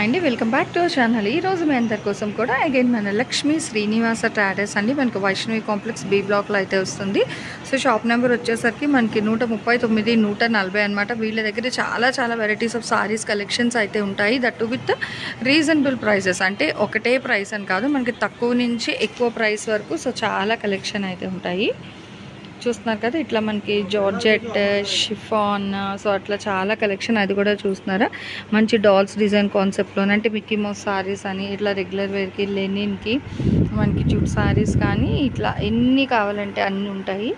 అండి welcome back to our channel ఈ రోజు మీ అందరి కోసం కూడా అగైన్ మన లక్ష్మీ శ్రీనివాస ట్రాడర్స్ అండి. మనకు వైష్ణవి కాంప్లెక్స్ బి బ్లాక్లో అయితే వస్తుంది. సో షాప్ నెంబర్ వచ్చేసరికి మనకి నూట ముప్పై తొమ్మిది నూట నలభై అనమాట వీళ్ళ దగ్గర చాలా చాలా వెరైటీస్ ఆఫ్ సారీస్ కలెక్షన్స్ అయితే ఉంటాయి. దట్టు విత్ రీజనబుల్ ప్రైసెస్ అంటే ఒకటే ప్రైస్ అని కాదు మనకి తక్కువ నుంచి ఎక్కువ ప్రైస్ వరకు సో చాలా కలెక్షన్ అయితే ఉంటాయి. చూస్తున్నారు కదా ఇట్లా మనకి జార్జెట్ షిఫాన్ సో అట్లా చాలా కలెక్షన్ అది కూడా చూస్తున్నారా? మంచి డాల్స్ డిజైన్ కాన్సెప్ట్లో అంటే మిక్కీ మౌస్ సారీస్ అని ఇట్లా రెగ్యులర్ వేర్కి లెనిన్కి మనకి జూట్ సారీస్ కానీ ఇట్లా ఎన్ని కావాలంటే అన్నీ ఉంటాయి.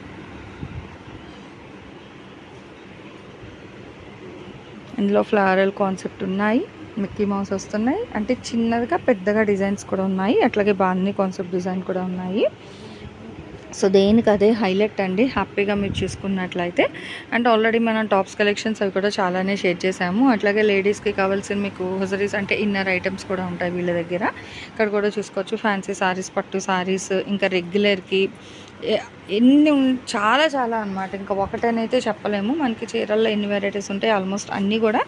ఇందులో ఫ్లవరల్ కాన్సెప్ట్ ఉన్నాయి మిక్కీ మౌస్ వస్తున్నాయి అంటే చిన్నదిగా పెద్దగా డిజైన్స్ కూడా ఉన్నాయి అట్లాగే బాగున్నాయి కాన్సెప్ట్ డిజైన్ కూడా ఉన్నాయి. సో దేనికి అదే హైలైట్ అండి. హ్యాపీగా మీరు చూసుకున్నట్లయితే. అండ్ ఆల్రెడీ మనం టాప్స్ కలెక్షన్స్ అవి కూడా చాలానే షేర్ చేసాము అట్లాగే లేడీస్కి కావాల్సిన మీకు హుజరీస్ అంటే ఇన్నర్ ఐటమ్స్ కూడా ఉంటాయి వీళ్ళ దగ్గర. ఇక్కడ కూడా చూసుకోవచ్చు. ఫ్యాన్సీ సారీస్ పట్టు సారీస్ ఇంకా రెగ్యులర్కి ఎన్ని చాలా చాలా అనమాట ఇంకా ఒకటనైతే చెప్పలేము. మనకి చీరల్లో ఎన్ని వెరైటీస్ ఉంటాయి ఆల్మోస్ట్ అన్నీ కూడా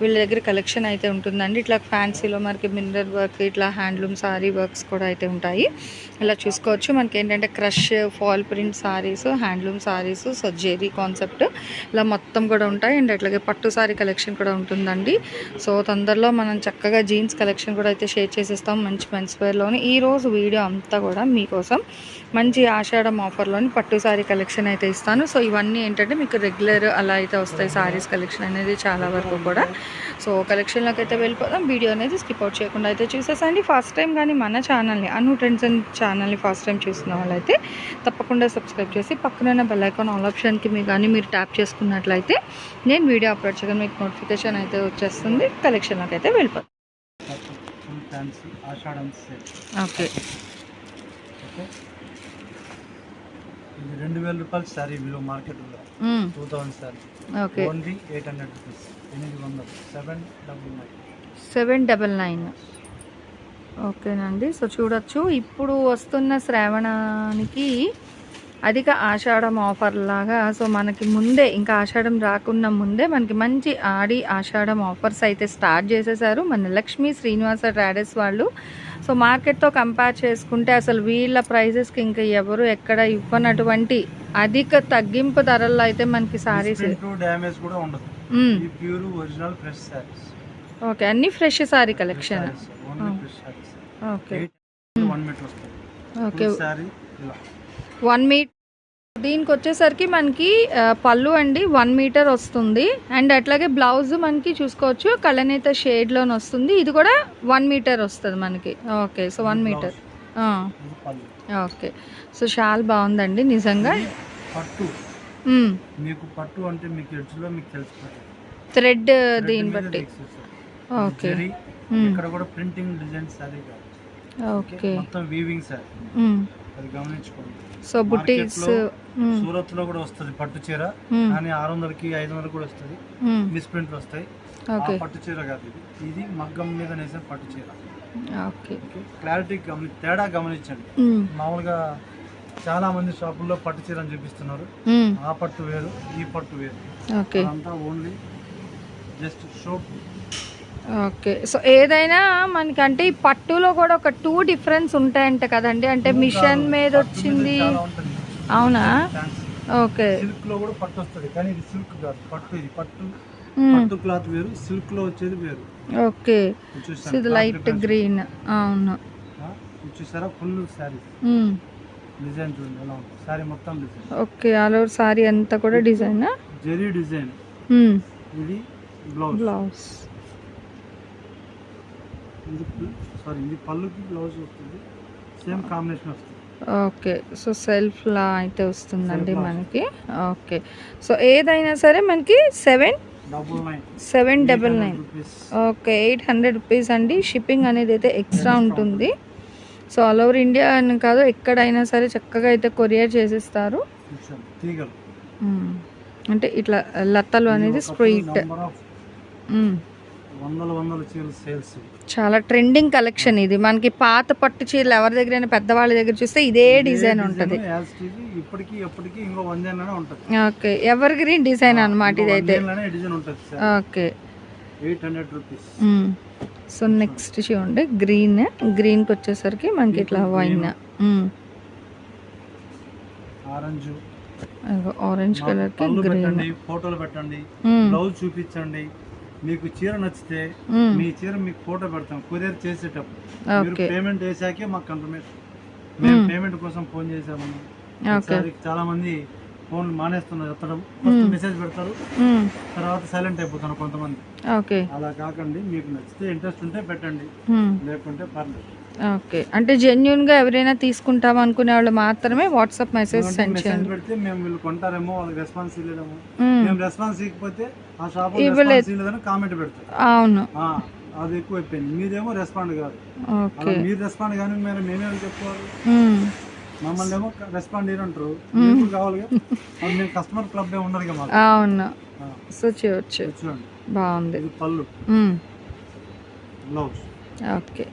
వీళ్ళ దగ్గర కలెక్షన్ అయితే ఉంటుందండి. ఇట్లా ఫ్యాన్సీలో మనకి మినరల్ వర్క్ ఇట్లా హ్యాండ్లూమ్ సారీ వర్క్స్ కూడా అయితే ఉంటాయి. ఇలా చూసుకోవచ్చు. మనకి ఏంటంటే crush fall print saris handloom saris so zari concept ఇలా మొత్తం కూడా ఉంటాయి. అండ్ అట్లాగే పట్టు సారీ కలెక్షన్ కూడా ఉంటుందండి. సో తొందరలో మనం చక్కగా జీన్స్ కలెక్షన్ కూడా అయితే షేర్ చేసేస్తాం. మంచి మెన్స్వేర్లోని ఈరోజు వీడియో అంతా కూడా మీకోసం. మంచి ఆషాఢం ఆఫర్లోని పట్టు సారీ కలెక్షన్ అయితే ఇస్తాను. సో ఇవన్నీ ఏంటంటే మీకు రెగ్యులర్ అలా అయితే వస్తాయి సారీస్ కలెక్షన్ అనేది చాలా వరకు కూడా. సో కలెక్షన్లోకి అయితే వెళ్ళిపోదాం. వీడియో అనేది స్కిప్ అవుట్ చేయకుండా అయితే చూసేసండి. ఫస్ట్ టైం కానీ మన ఛానల్ని అను ట్రెండ్స్ అండ్ ఛానల్ని ఫస్ట్ టైం చూసిన వాళ్ళైతే తప్పకుండా సబ్స్క్రైబ్ చేసి పక్కన బెల్ ఐకాన్ ఆల్ ఆప్షన్కి మీ కానీ మీరు ట్యాప్ చేసుకున్నట్లయితే నేను వీడియో అప్లోడ్ చేయగానే మీకు నోటిఫికేషన్ అయితే వచ్చేస్తుంది. కలెక్షన్లోకి అయితే వెళ్ళిపోతాం ఓకే ఓకే ఇది రెండు వేల రూపాయలు శారీ విలువ మార్కెట్లో two thousand sari. Okay. Only eight hundred rupees ఎనిమిది వందలు. Seven double nine seven double nine ఓకేనండి. సో చూడొచ్చు. ఇప్పుడు వస్తున్న శ్రావణానికి అధిక ఆషాఢం ఆఫర్ లాగా సో మనకి ముందే ఇంకా ఆషాఢం రాకున్న ముందే మనకి మంచి ఆడి ఆషాఢం ఆఫర్స్ అయితే స్టార్ట్ చేసేసారు. మన లక్ష్మీ శ్రీనివాస ట్రాడర్స్ వాళ్ళు. సో మార్కెట్తో కంపేర్ చేసుకుంటే అసలు వీళ్ళ ప్రైజెస్కి ఇంకా ఎవరు ఎక్కడ ఇవ్వనటువంటి అధిక తగ్గింపు ధరల్లో అయితే మనకి సారీస్ డ్యామేజ్ కూడా ఉండదు. ఈ pure original fresh saris okay అన్ని fresh sari collection. Okay. Okay. ఇలా. వన్ మీటర్ దీనికి వచ్చేసరికి మనకి పళ్ళు అండి వన్ మీటర్ వస్తుంది. అండ్ అట్లాగే బ్లౌజ్ మనకి చూసుకోవచ్చు కళ్ళనేత షేడ్లోని వస్తుంది. ఇది కూడా వన్ మీటర్ వస్తుంది మనకి. Okay so one metre. Okay. So చాలా బాగుందండి నిజంగా. పట్టు. మీకు పట్టు అంటే మీకు ఎడ్జ్లో మీకు తెలిసిపోతుంది. థ్రెడ్ దీన్ని బట్టి. ఓకే. ఇక్కడ కూడా ప్రింటింగ్ డిజైన్ ఓకే. మొత్తం వీవింగ్. అది గమనించుకోండి. So hmm. సూరత్లో కూడా వస్తుంది పట్టు చీర. కానీ ఆరు వందలకి ఐదు వందలకి కూడా వస్తుంది. మిస్ ప్రింట్లు వస్తాయి. పట్టు చీర కాదు ఇది. ఇది మగ్గం మీద నేసిన పట్టు చీర. క్లారిటీ గమని తేడా గమనించండి. మ్మ్. మామూలుగా చాలా మంది షాపుల్లో పట్టు చీర అని చూపిస్తున్నారు. ఆ పట్టు వేరు ఈ పట్టు వేరు. అదంతా only just show okay. So ఏదైనా మనకంటే ఈ పట్టులో కూడా ఒక టూ డిఫరెన్స్ ఉంటాయంట కదండి. అంటే మిషన్ మీద వచ్చింది. అవునా? ఓకే. సిల్క్లో కూడా పట్టు వస్తుంది. కానీ ఇది సిల్క్ కాదు. పట్టు ఇది. పట్టు. పట్టు క్లాత్ వేరు సిల్క్లో వచ్చేది వేరు. ఓకే. ఇది లైట్ గ్రీన్. అవును. చూసారా? ఫుల్ మ్మ్. డిజైన్ చూడండి ఎలా ఉంటుంది శారీ మొత్తం design. Okay. All over sari అంతా కూడా డిజైన్? జెరీ డిజైన్. ఇది బ్లౌజ్. బ్లౌజ్. ఇది సారీ ఇది పళ్ళుకి బ్లౌజ్ వస్తుంది. సేమ్ కాంబినేషన్ వస్తుంది. ఓకే సో సెల్ఫ్ లా అయితే వస్తుందండి మనకి. ఓకే సో ఏదైనా సరే మనకి seven seven double nine okay eight hundred rupees అండి. షిప్పింగ్ అనేది అయితే ఎక్స్ట్రా ఉంటుంది. సో ఆల్ ఓవర్ ఇండియా అని కాదు ఎక్కడైనా సరే చక్కగా అయితే కొరియర్ చేసిస్తారు. మ్మ్. అంటే ఇట్లా లతలు అనేది స్ట్రైట్ ఆఫ్ వందల వందల చీరలు సేల్స్ చాలా ట్రెండింగ్ కలెక్షన్ ఇది. మనకి పాత పట్టు చీరలు ఎవరి దగ్గర పెద్దవాళ్ళ దగ్గర చూస్తే ఇదే డిజైన్ ఉంటుంది. ఇప్పటికి ఎప్పటికి ఇంకో వందేళ్ళనే ఉంటుంది. ఓకే. ఎవర్ గ్రీన్ డిజైన్ అనమాట డిజైన్ ఉంటుంది okay. Eight hundred rupees so next చూడండి. గ్రీన్ గ్రీన్కి వచ్చేసరికి మనకి ఇట్లా వైన్. ఆరెంజ్ ఆరెంజ్ కలర్కి పళ్ళు గ్రీన్ ఫోటోలు పెట్టండి బ్లౌజ్ చూపించండి. మీకు చీర నచ్చితే మీ చీర మీకు ఫోటో పెడతాం కొరియర్ చేసేటప్పుడు. మీరు పేమెంట్ వేసాకే మాకు కన్ఫర్మేషన్ మేము పేమెంట్ కోసం ఫోన్ చేసాము చాలా మంది ఫోన్ మానేస్తున్నారు ఎత్తడం. ఫస్ట్ మెసేజ్ పెడతారు. తర్వాత సైలెంట్ అయిపోతారు కొంతమంది. ఓకే. అలా కాకండి మీకు నచ్చితే ఇంట్రెస్ట్ ఉంటే పెట్టండి. లేకుంటే పర్లేదు. ఓకే. అంటే జెన్యున్గా ఎవరైనా తీసుకుంటాం అనుకునే వాళ్ళు మాత్రమే వాట్సాప్ మెసేజ్ సెండ్ చేయండి. పెడితే మేము వీళ్ళు కొంటారేమో వాళ్ళకి రెస్పాన్స్ ఇవ్వలేము మ్మ్. మేము రెస్పాన్స్ ఇవ్వకపోతే ఆ షాప్. రెస్పాన్స్ ఇవ్వలేదని కామెంట్ పెడతారు. అవును. అది ఎక్కువ అయిపోయింది మీదేమో రెస్పాండ్ కాదు. మీరు రెస్పాండ్ కానీ మేము మేమేమో చెప్పుకోవాలి మ్మ్. మమ్మల్ని ఏమో రెస్పాండ్ అంటారు కావాలి కస్టమర్ క్లబ్ మాకు. అవును. సో చూడొచ్చు. బాగుంది. Pallu. Blouse okay.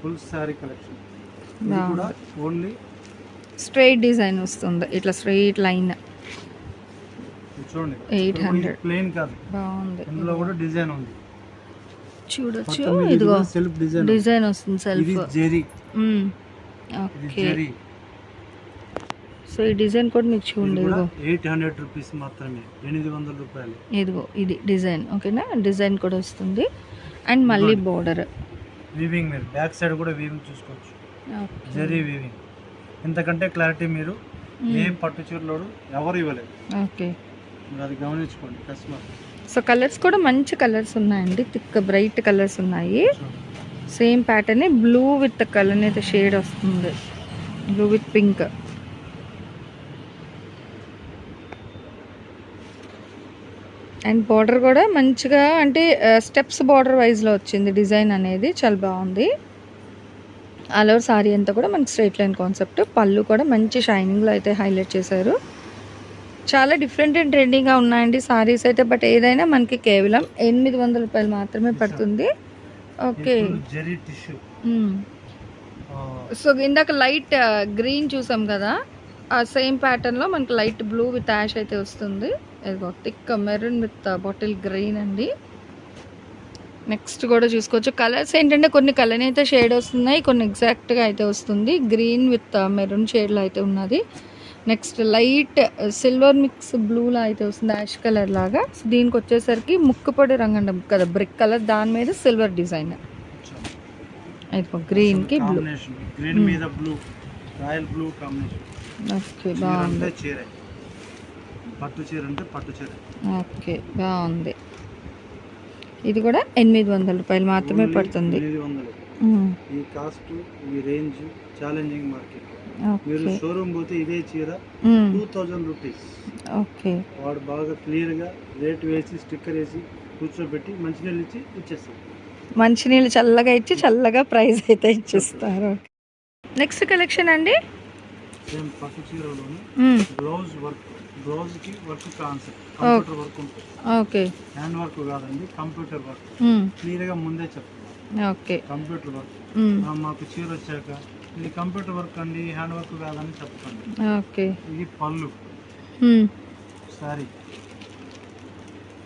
Full sari collection. కూడా ఓన్లీ స్ట్రైట్ డిజైన్ వస్తుంది. ఇట్లా స్ట్రైట్ లైన్ చూడండి. 800. ప్లెయిన్ కాదు. బాగుంది. ఇందులో కూడా డిజైన్ ఉంది. చూడొచ్చు. ఇదిగో సెల్ఫ్ డిజైన్ డిజైన్ వస్తుంది self zari. Okay. Zari. So ఈ డిజైన్ కూడా మీకు చూడండి ఇదిగో ఎయిట్ హండ్రెడ్ రూపీస్ మాత్రమే. ఎనిమిది వందల రూపాయలు. ఇదిగో ఇది డిజైన్ ఓకేనా? డిజైన్ కూడా వస్తుంది. అండ్ మళ్ళీ బోర్డర్. వీవింగ్ మీరు బ్యాక్ సైడ్ కూడా వీవింగ్ చూసుకోవచ్చు. జెరీ వీవింగ్ ఇంతకంటే క్లారిటీ మీరు ఏ పట్టు చీరలోడు ఎవరు ఇవ్వలేదు. ఓకే. మీరు అది గమనించుకోండి కస్టమర్ సో కలర్స్ కూడా మంచి కలర్స్ ఉన్నాయండి. థిక్ బ్రైట్ కలర్స్ ఉన్నాయి. Same pattern blue with colour అయితే షేడ్ వస్తుంది. Blue with pink and border కూడా మంచిగా అంటే స్టెప్స్ బార్డర్ వైజ్లో వచ్చింది డిజైన్ అనేది. చాలా బాగుంది. ఆల్ ఓవర్ సారీ అంతా కూడా మనకి స్ట్రైట్ లైన్ కాన్సెప్ట్. పళ్ళు కూడా మంచి షైనింగ్లో అయితే హైలైట్ చేశారు. చాలా డిఫరెంట్ అండ్ ట్రెండింగ్గా ఉన్నాయండి సారీస్ అయితే బట్ ఏదైనా మనకి కేవలం ఎనిమిది వందల రూపాయలు మాత్రమే పడుతుంది. ఓకే. సో ఇందాక లైట్ గ్రీన్ చూసాం కదా? ఆ సేమ్ ప్యాటర్న్లో మనకి లైట్ బ్లూ విత్ యాష్ అయితే వస్తుంది. ఇదిగో thick maroon with bottle green అండి. నెక్స్ట్ కూడా చూసుకోవచ్చు. కలర్స్ ఏంటంటే కొన్ని కలర్ అయితే షేడ్ వస్తున్నాయి కొన్ని ఎగ్జాక్ట్గా అయితే వస్తుంది. గ్రీన్ విత్ మెరూన్ షేడ్లో అయితే ఉన్నది. నెక్స్ట్ లైట్ సిల్వర్ మిక్స్ బ్లూలా అయితే వస్తుంది యాష్ కలర్ లాగా. సో దీనికి వచ్చేసరికి ముక్కుపొడి రంగు అంటాం కదా బ్రిక్ కలర్ దాని మీద సిల్వర్ డిజైన్. అయితే గ్రీన్కి బ్లూ. గ్రీన్ మీద blue royal blue combination. Okay చీర. బాగుంది పట్టు చీర అంటే పట్టు చీర. ఓకే బాగుంది. ఇది కూడా ఎనిమిది వందల రూపాయలు మాత్రమే పడుతుంది. ఈ కాస్ట్ ఈ రేంజ్ ఛాలెంజింగ్ మార్కెట్ మీరు షోరూమ్ పోతే ఇదే చీర. Two thousand rupees okay. వాడు బాగా క్లియర్గా రేట్ వేసి స్టిక్కర్ వేసి కూర్చోబెట్టి మంచినీళ్ళు ఇచ్చి ఇచ్చేస్తారు మంచినీళ్ళు చల్లగా ఇచ్చి చల్లగా ప్రైస్ అయితే ఇచ్చిస్తారు. నెక్స్ట్ కలెక్షన్ అండి? పట్టు చీరలోనే. బ్లౌజ్ వర్క్ బ్లౌజ్కి వర్క్ కాన్సెప్ట్ కంప్యూటర్ వర్క్ ఉంటుంది. ఓకే. హ్యాండ్ వర్క్ కాదండి కంప్యూటర్ వర్క్. క్లియర్గా ముందే చెప్తాను ఓకే. Computer work. మాకు చీర వచ్చాక ఇది కంప్యూటర్ వర్క్ అండి హ్యాండ్ వర్క్ కాదని చెప్తాను ఓకే. ఇది పళ్ళు. శారీ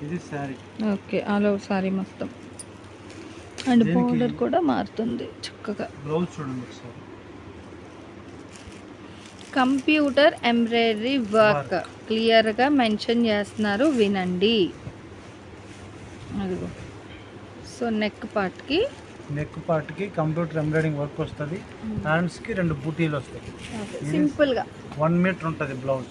ఇది sari okay all over sari మొత్తం. అండ్ బోర్డర్ కూడా మారుతుంది చక్కగా. బ్లౌజ్ చూడండి ఒకసారి. Computer embroidery work. క్లియర్గా మెన్షన్ చేస్తున్నారు. వినండి. అదిగో. సో నెక్ పార్ట్కి. నెక్ పార్ట్కి కంప్యూటర్ ఎంబ్రాయిడింగ్ వర్క్ వస్తుంది. హ్యాండ్స్కి రెండు బూటీలు వస్తాయి. సింపుల్గా. వన్ మీటర్ ఉంటుంది బ్లౌజ్.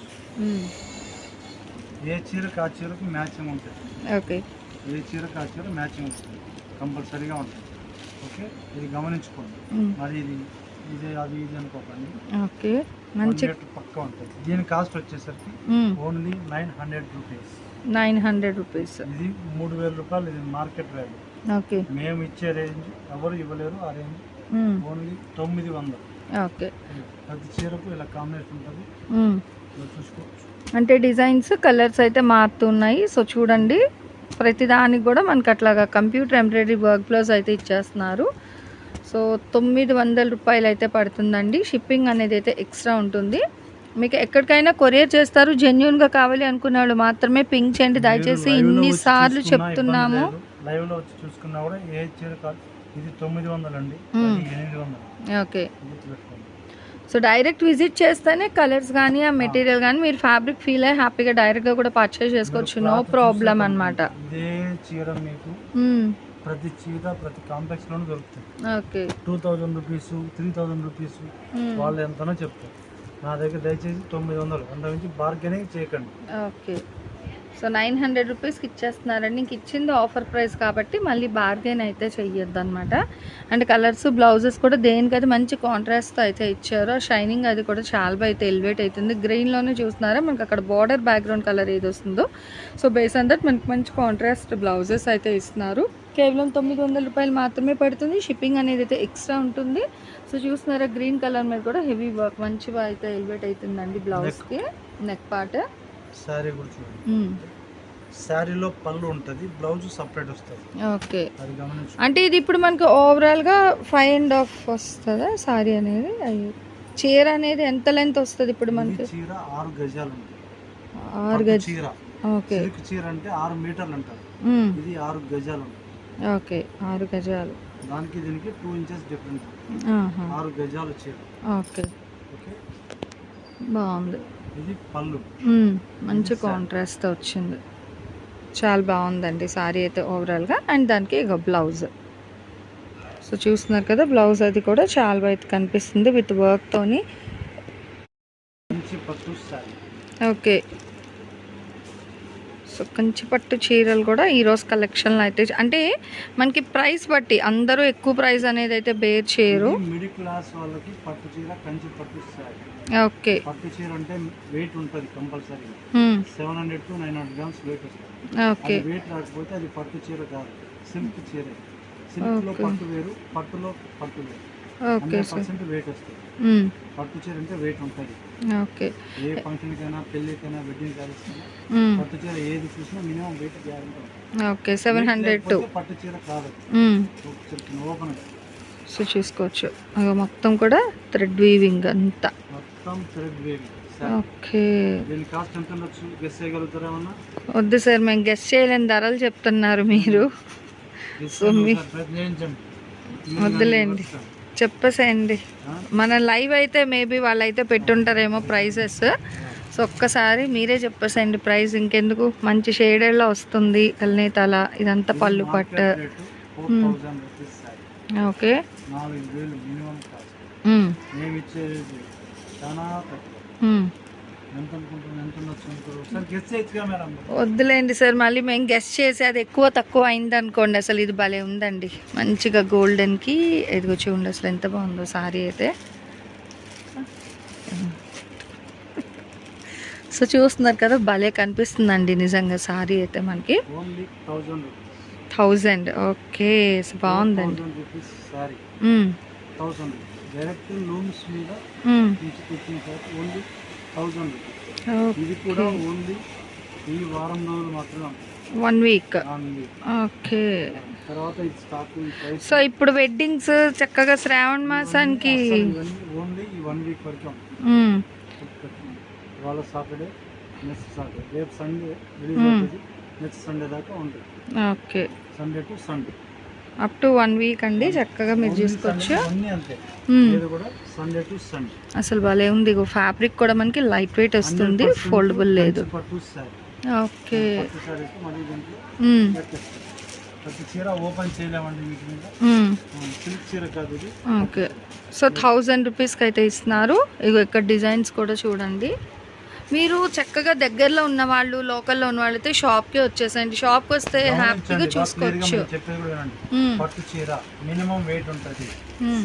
ఏ చీరకు ఆ చీరకు మ్యాచింగ్ ఉంటుంది. ఓకే. ఏ చీరకు ఆ చీర మ్యాచింగ్ ఉంటుంది. కంపల్సరీగా ఉంటుంది. ఓకే? ఇది గమనించుకోండి. మరి ఇది ఇది అది ఇది అనుకోకండి. ఓకే మంచి పక్క ఉంటుంది. దీని కాస్ట్ వచ్చేసరికి. Only nine hundred rupees nine hundred rupees ఇది మూడు వేల రూపాయలు ఇది మార్కెట్ వాల్యూ ఓకే. మేము ఇచ్చే రేంజ్ ఎవరు ఇవ్వలేరు ఆ రేంజ్. ఓన్లీ తొమ్మిది వందలు. ఓకే. ప్రతి చీరకు ఇలా కాంబినేషన్ ఉంటుంది. చూసుకోవచ్చు. అంటే డిజైన్స్ కలర్స్ అయితే మారుతున్నాయి. సో చూడండి ప్రతి దానికి కూడా మనకి అట్లాగా కంప్యూటర్ ఎంబ్రాయిడరీ వర్క్ బ్లౌజ్ అయితే ఇచ్చేస్తున్నారు. సో తొమ్మిది వందల రూపాయలు అయితే పడుతుందండి. షిప్పింగ్ అనేది అయితే ఎక్స్ట్రా ఉంటుంది. మీకు ఎక్కడికైనా కొరియర్ చేస్తారు జెన్యున్గా కావాలి అనుకునే వాళ్ళు మాత్రమే పింక్ చేయండి. దయచేసి మీరు live లో ఇన్ని వచ్చి సార్లు చూసుకున్నా చెప్తున్నాము. వచ్చి చూసుకున్నా కూడా ఏ చీర ఇది తొమ్మిది ఓకే సో డైరెక్ట్ విజిట్ చేస్తేనే కలర్స్ కానీ ఆ మెటీరియల్ కానీ మీరు ఫ్యాబ్రిక్ ఫీల్ అయ్యి హ్యాపీగా డైరెక్ట్గా కూడా పర్చేస్ చేసుకోవచ్చు. నో ప్రాబ్లం అనమాట ఇదే చీర మీకు ప్రతి చీర ప్రతి కాంప్లెక్స్ లోనూ దొరుకుతుంది okay. Two thousand rupees three thousand rupees వాళ్ళు ఎంతనో చెప్తారు. నా దగ్గర దయచేసి తొమ్మిది వందలు అంత మించి బార్గెనింగ్ చేయకండి. ఓకే. సో నైన్ హండ్రెడ్ రూపీస్కి ఇచ్చేస్తున్నారండి. ఇంక ఇచ్చింది ఆఫర్ ప్రైస్ కాబట్టి మళ్ళీ బార్గెన్ అయితే చెయ్యొద్దు అనమాట అండ్ కలర్స్ బ్లౌజెస్ కూడా దేనికైతే మంచి కాంట్రాస్ట్తో అయితే ఇచ్చారు షైనింగ్ అది కూడా చాలా బాగా అయితే ఎలివేట్ అవుతుంది. గ్రీన్లోనే చూస్తున్నారా? మనకి అక్కడ బార్డర్ బ్యాక్గ్రౌండ్ కలర్ ఏది వస్తుందో సో బేస్ ఆన్ దట్ మనకి మంచి కాంట్రాస్ట్ బ్లౌజెస్ అయితే ఇస్తున్నారు. కేవలం తొమ్మిది వందల రూపాయలు మాత్రమే పడుతుంది. షిప్పింగ్ అనేది అయితే ఎక్స్ట్రా ఉంటుంది. సో చూస్తున్నారా గ్రీన్ కలర్ మీద కూడా హెవీ వర్క్ మంచిగా అయితే ఎలివేట్ అవుతుందండి బ్లౌజ్కి నెక్ పార్ట్ చూడండి. శారీలో పళ్ళు ఉంటుంది బ్లౌజ్ సపరేట్ వస్తుంది. ఓకే అంటే ఇది ఇప్పుడు మనకి ఓవరాల్గా ఫైవ్ అండ్ హాఫ్ వస్తుందా సారీ అనేది? అయ్యో. చీర అనేది ఎంత లెంత్ వస్తుంది ఇప్పుడు మనకి? చీర ఆరు గజాలు ఆరు గజ్ చీర. ఓకే చీర అంటే ఆరు మీటర్లు అంటారు. మ్మ్. ఇది ఆరు గజాలు ఓకే ఆరు గజాలు. దానికి దీనికి టూ ఇంచెస్ డిఫరెన్స్. ఆరు గజాలు చీర ఓకే. ఓకే? బాగుంది. ఇది పళ్ళు. మంచి కాంట్రాస్ట్ వచ్చింది. చాలా బాగుందండి సారీ అయితే ఓవరాల్గా అండ్ దానికి ఇక బ్లౌజ్. సో చూస్తున్నారు కదా బ్లౌజ్ అది కూడా చాలా బాగా కనిపిస్తుంది విత్ వర్క్తోని ఓకే. కంచి పట్టు చీరలు కూడా ఈరోజు కలెక్షన్లో అయితే అంటే మనకి ప్రైస్ బట్టి అందరూ ఎక్కువ ప్రైస్ అనేది అయితే బేర్ చేయరు. మిడిల్ క్లాస్ వాళ్ళకి పట్టు చీర కంచి పట్టు శారీ. ఓకే. పట్టు చీర అంటే వెయిట్ ఉంటుంది compulsory. Seven hundred to nine hundred grams weight వస్తుంది. ఓకే. వెయిట్ రాకపోతే అది పట్టు చీర కాదు సిల్క్ చీర. సిల్క్లో. పట్టు వేరు పట్టులో పట్టు వేరు. ఓకే పర్సెంట్ వెయిట్ వస్తుంది. మ్మ్. పట్టు చీర అంటే వెయిట్ ఉంటుంది. ఓకే. ఏ ఫంక్షన్ కైనా పెళ్ళికైనా వెడ్డింగ్ కైనా మ్మ్. పట్టు చీర ఏది చూసినా minimum weight guarantee okay seven hundred to పట్టు చీర కాదు. మ్మ్. చెప్తున్నా ఓపెన్ సో చూసుకోవచ్చు. మొత్తం కూడా థ్రెడ్ వీవింగ్ అంతా. మొత్తం థ్రెడ్ వేవి ఓకే. వద్దు సార్ మేము గెస్ట్ చేయలేని ధరలు చెప్తున్నారు సో మీ-. మీరు వద్దులేండి. చెప్పేసేయండి? మన లైవ్ అయితే మేబీ వాళ్ళైతే పెట్టుంటారేమో ప్రైజెస్. సో ఒక్కసారి మీరే చెప్పేసేయండి ప్రైస్ ఇంకెందుకు? మంచి షేడెడ్లో వస్తుంది కల్నేతల ఇదంతా పళ్ళు పట్టు. Market rate 4000 rupees sari. Okay. Minimum వద్దులేండి సార్ మళ్ళీ మేము గెస్ట్ చేసి అది ఎక్కువ తక్కువ అయింది అనుకోండి అసలు ఇది భలే ఉందండి. మంచిగా గోల్డెన్కి ఎదిగో చూడండి అసలు ఎంత బాగుందో సారీ అయితే. సో చూస్తున్నారు కదా భలే కనిపిస్తుందండి నిజంగా సారీ అయితే మనకి. థౌజండ్ ఓకే సో బాగుందండి. డైరెక్ట్ లూమ్స్ మీద ఓన్లీ థౌజండ్. ఇది కూడా ఓన్లీ ఈ వారం రోజులు మాత్రమే వన్ వీక్. ఓకే. తర్వాత స్టాక్ సో ఇప్పుడు వెడ్డింగ్స్ చక్కగా శ్రావణ మాసానికి. ఓన్లీ ఈ వన్ వీక్ వరకు మ్మ్. ఇవాళ సాటర్డే నెక్స్ట్ సాటర్డే రేపు సండే రిలీజ్. అవుతుంది నెక్స్ట్ సండే దాకా ఉంటుంది okay. Sunday to Sunday up to one week అండి చక్కగా మీరు చూసుకోవచ్చు. సండే అసలు భలే ఉంది ఫ్యాబ్రిక్ కూడా మనకి లైట్ వెయిట్ వస్తుంది 100% ఫోల్డబుల్ లేదు. ఓకే ఓకే సో థౌజండ్ రూపీస్కి అయితే ఇస్తున్నారు. ఇగో ఇక్కడ డిజైన్స్ కూడా చూడండి. మీరు చక్కగా దగ్గరలో ఉన్న వాళ్ళు లోకల్లో ఉన్న వాళ్ళు అయితే షాప్కి వచ్చేసండి షాప్కి వస్తే హ్యాపీగా చూసుకోవచ్చు. పట్టు చీర మినిమం వెయిట్ ఉంటుంది.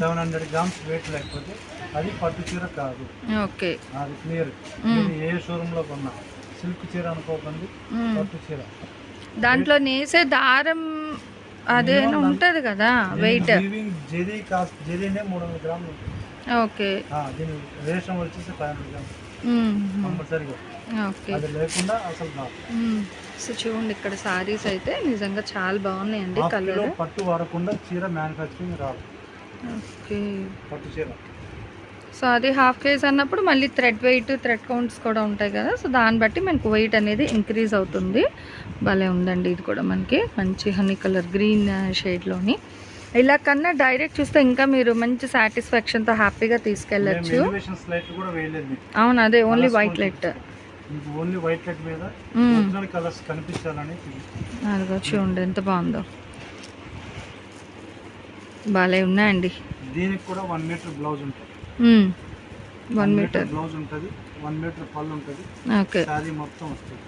సెవెన్ హండ్రెడ్ గ్రామ్స్ వెయిట్ లేకపోతే అది పట్టు చీర కాదు. ఓకే. అది క్లియర్. ఏ షోరూమ్లో కొన్నా సిల్క్ చీర అనుకోకండి. పట్టు చీర. దాంట్లో నేసే దారం అదే ఉంటుంది కదా వెయిట్ జెరీ కాస్ట్ జెరీనే మూడు వందల గ్రాములు. ఓకే. దీని రేషన్ వచ్చేసి ఫైవ్ హండ్రెడ్ గ్రామ్స్. కంపల్సరీగా. ఓకే. అది లేకుండా అసలు రాదు. మ్మ్. సో చూడండి ఇక్కడ సారీస్ అయితే నిజంగా చాలా బాగున్నాయండి కలర్. పట్టు వాడకుండా చీర మ్యానుఫ్యాక్చరింగ్ రాదు. ఓకే. పట్టు చీర. సో అది హాఫ్ కేజీ అన్నప్పుడు మళ్ళీ థ్రెడ్ వెయిట్ థ్రెడ్ కౌంట్స్ కూడా ఉంటాయి కదా. సో దాన్ని బట్టి మనకు వెయిట్ అనేది ఇంక్రీజ్ అవుతుంది. భలే ఉందండి ఇది కూడా మనకి. మంచి హనీ కలర్ గ్రీన్ షేడ్లోని ఇలా కన్నా డైరెక్ట్ చూస్తే ఇంకా మీరు మంచి సాటిస్ఫాక్షన్తో హ్యాపీగా తీసుకెళ్ళచ్చు. అవును అదే ఓన్లీ వైట్ లైట్ మీకు ఓన్లీ వైట్ లైట్ మీద మ్మ్. ఒరిజినల్ కలర్స్ కనిపించాలని చూపిస్తాను అదిగో చూడండి ఎంత బాగుందో. భలే ఉన్నాయండి. దీనికి కూడా వన్ మీటర్ బ్లౌజ్ ఉంటుంది. వన్ మీటర్ బ్లౌజ్ ఉంటుంది వన్ మీటర్ పళ్ళు ఉంటుంది. ఓకే. శారీ మొత్తం వస్తుంది.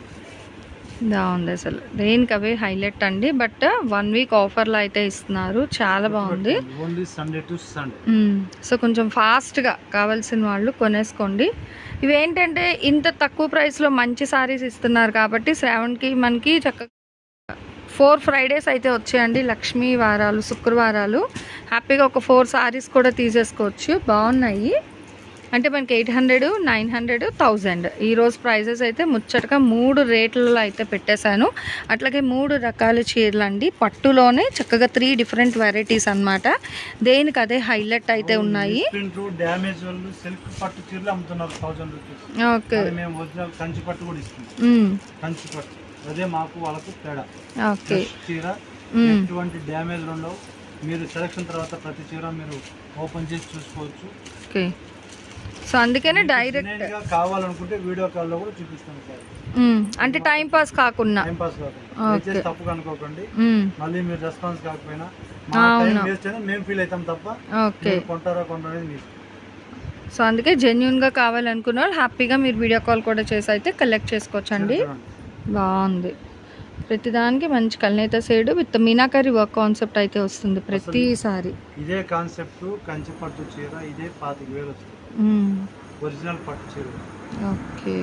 బాగుంది అసలు. దేనికి అవే హైలైట్ అండి బట్ వన్ వీక్ ఆఫర్లో అయితే ఇస్తున్నారు. చాలా బాగుంది. Only Sunday to Sunday hmm. So కొంచెం ఫాస్ట్గా కావాల్సిన వాళ్ళు కొనేసుకోండి. ఇవి ఏంటంటే ఇంత తక్కువ ప్రైస్లో మంచి సారీస్ ఇస్తున్నారు కాబట్టి శ్రావణ్కి మనకి చక్కగా ఫోర్ ఫ్రైడేస్ అయితే వచ్చాయండి లక్ష్మీ వారాలు శుక్రవారాలు. హ్యాపీగా ఒక ఫోర్ సారీస్ కూడా తీసేసుకోవచ్చు. బాగున్నాయి. అంటే మనకి eight hundred nine hundred thousand. ఈరోజు ప్రైజెస్ అయితే ముచ్చటగా మూడు రేట్లలో అయితే పెట్టేశాను. అట్లాగే మూడు రకాల చీరలు అండి. పట్టులోనే చక్కగా త్రీ డిఫరెంట్ వెరైటీస్ అన్నమాట. దేనికి అదే హైలైట్ అయితే ఉన్నాయి. ఓకే. అది మాకు వాళ్ళకు తేడా. చీర. ఎటువంటి డ్యామేజ్ ఉండవు. మీరు సెలక్షన్ తర్వాత ప్రతి చీర మీరు ఓపెన్ చేసి చూసుకోవచ్చు. ఓకే. సో అందుకనే డైరెక్ట్ కావాలనుకుంటే వీడియో కాల్లో కూడా చూపిస్తాను సార్. అంటే టైం పాస్ కాకుండా టైం పాస్ కాకుండా Okay. దయచేసి తప్పు అనుకోకండి. మళ్ళీ మీరు రెస్పాన్స్ కాకపోయినా మా టైం. వేస్ట్ అయినా మేము ఫీల్ అవుతాం తప్ప ఓకే కొంటారా కొంటారా అనేది సో అందుకే జెన్యున్గా కావాలనుకున్న వాళ్ళు హ్యాపీగా మీరు వీడియో కాల్ కూడా చేసి అయితే కలెక్ట్ చేసుకోవచ్చు అండి బాగుంది ప్రతిదానికి మంచి కల్నేత side with meenakari work concept అయితే వస్తుంది ప్రతిసారి ఇదే కాన్సెప్ట్ కంచి పట్టు చీర ఇదే పాతిక వేలు వస్తుంది. ఒరిజినల్ పట్టు చీర. ఓకే.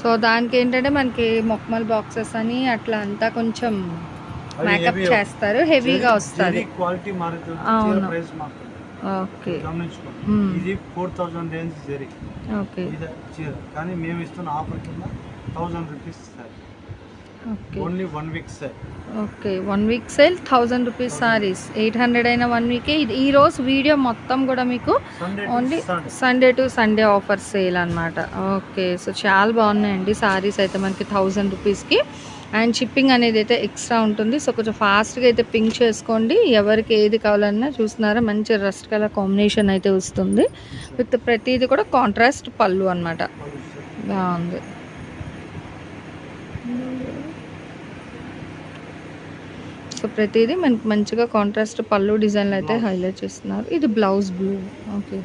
సో దానికి ఏంటంటే మనకి మొక్కమల్ బాక్సెస్ అని అట్లా అంతా కొంచెం మేకప్ చేస్తారు హెవీగా వస్తుంది. క్వాలిటీ మారుతుంది ప్రైస్ మారుతుంది. ఓకే. ఇది four thousand range zari okay. ఇది చీర. కానీ మేము ఇస్తున్న ఆఫర్ కింద thousand rupees sir. Okay only one week sir okay one week sale thousand rupees saris eight hundred అయిన వన్ వీకే ఇది ఈ రోజు వీడియో మొత్తం కూడా మీకు only Sunday Sunday to Sunday offer sale అనమాట ఓకే సో చాలా బాగున్నాయండి సారీస్ అయితే మనకి థౌజండ్ రూపీస్కి అండ్ షిప్పింగ్ అనేది అయితే ఎక్స్ట్రా ఉంటుంది. సో కొంచెం ఫాస్ట్గా అయితే పింక్ చేసుకోండి. ఎవరికి ఏది కావాలన్నా చూస్తున్నారా మంచి రస్ట్ కలర్ కాంబినేషన్ అయితే వస్తుంది. విత్ ప్రతిది కూడా కాంట్రాస్ట్ పళ్ళు అనమాట బాగుంది. సో ప్రతిదీ మనకి మంచిగా కాంట్రాస్ట్ పళ్ళు డిజైన్లు అయితే. హైలైట్ చేస్తున్నారు. ఇది blouse blue okay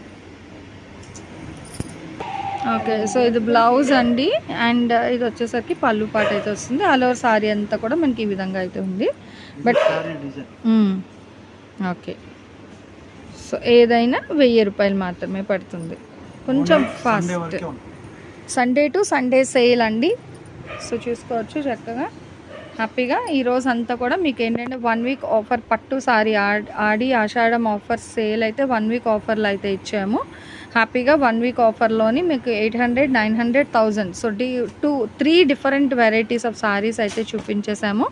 okay so ఇది బ్లౌజ్ అండి. అండ్ ఇది వచ్చేసరికి పళ్ళు పాట అయితే వస్తుంది. ఆల్ ఓవర్ సారీ అంతా కూడా మనకి ఈ విధంగా అయితే ఉంది. బట్. ఓకే సో ఏదైనా వెయ్యి రూపాయలు మాత్రమే పడుతుంది. కొంచెం fast Sunday to Sunday sale అండి. సో చూసుకోవచ్చు చక్కగా. హ్యాపీగా ఈ రోజు అంతా కూడా మీకు ఏంటంటే వన్ వీక్ ఆఫర్ పట్టు sorry Aadi Ashadham offer sale అయితే వన్ వీక్ ఆఫర్లు అయితే ఇచ్చాము. హ్యాపీగా వన్ వీక్ ఆఫర్లోని మీకు eight hundred nine hundred thousand so the two three different varieties of saris అయితే చూపించేసాము.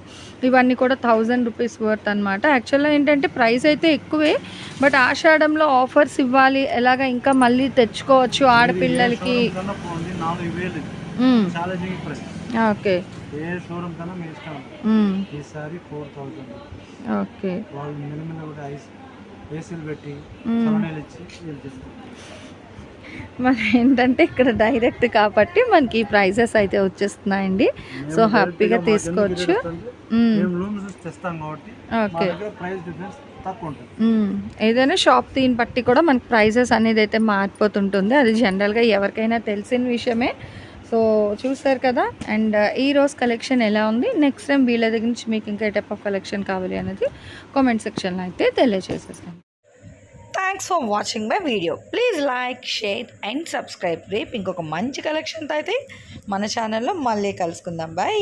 ఇవన్నీ కూడా థౌజండ్ రూపీస్ వర్త్ అనమాట యాక్చువల్గా ఏంటంటే ప్రైస్ అయితే ఎక్కువే బట్ ఆషాఢంలో ఆఫర్స్ ఇవ్వాలి. ఎలాగ ఇంకా మళ్ళీ తెచ్చుకోవచ్చు ఆడపిల్లలకి. ఓకే. ఏ షోరూమ్ కన్నా మీ ఇష్టం. ఈసారి ఫోర్ థౌజండ్. ఓకే. వాళ్ళు మినిమం కూడా ఐస్ ఏసీలు పెట్టి ఇచ్చి మరి ఏంటంటే ఇక్కడ డైరెక్ట్ కాబట్టి మనకి ఈ ప్రైజెస్ అయితే వచ్చేస్తున్నాయండి. సో హ్యాపీగా తీసుకోవచ్చు. ఓకే. ఏదైనా షాప్ దీన్ని బట్టి కూడా మనకి ప్రైజెస్ అనేది అయితే మారిపోతుంటుంది. అది జనరల్గా ఎవరికైనా తెలిసిన విషయమే. సో చూసారు కదా? అండ్ ఈ రోజు కలెక్షన్ ఎలా ఉంది? నెక్స్ట్ టైం వీళ్ళ దగ్గర నుంచి మీకు ఇంకా టైప్ ఆఫ్ కలెక్షన్ కావాలి అనేది కామెంట్ సెక్షన్లో అయితే తెలియజేసేస్తాను. Thanks for watching my video please like share and subscribe రేపు ఇంకొక మంచి కలెక్షన్తో అయితే మన ఛానల్లో మళ్ళీ కలుసుకుందాం. బాయ్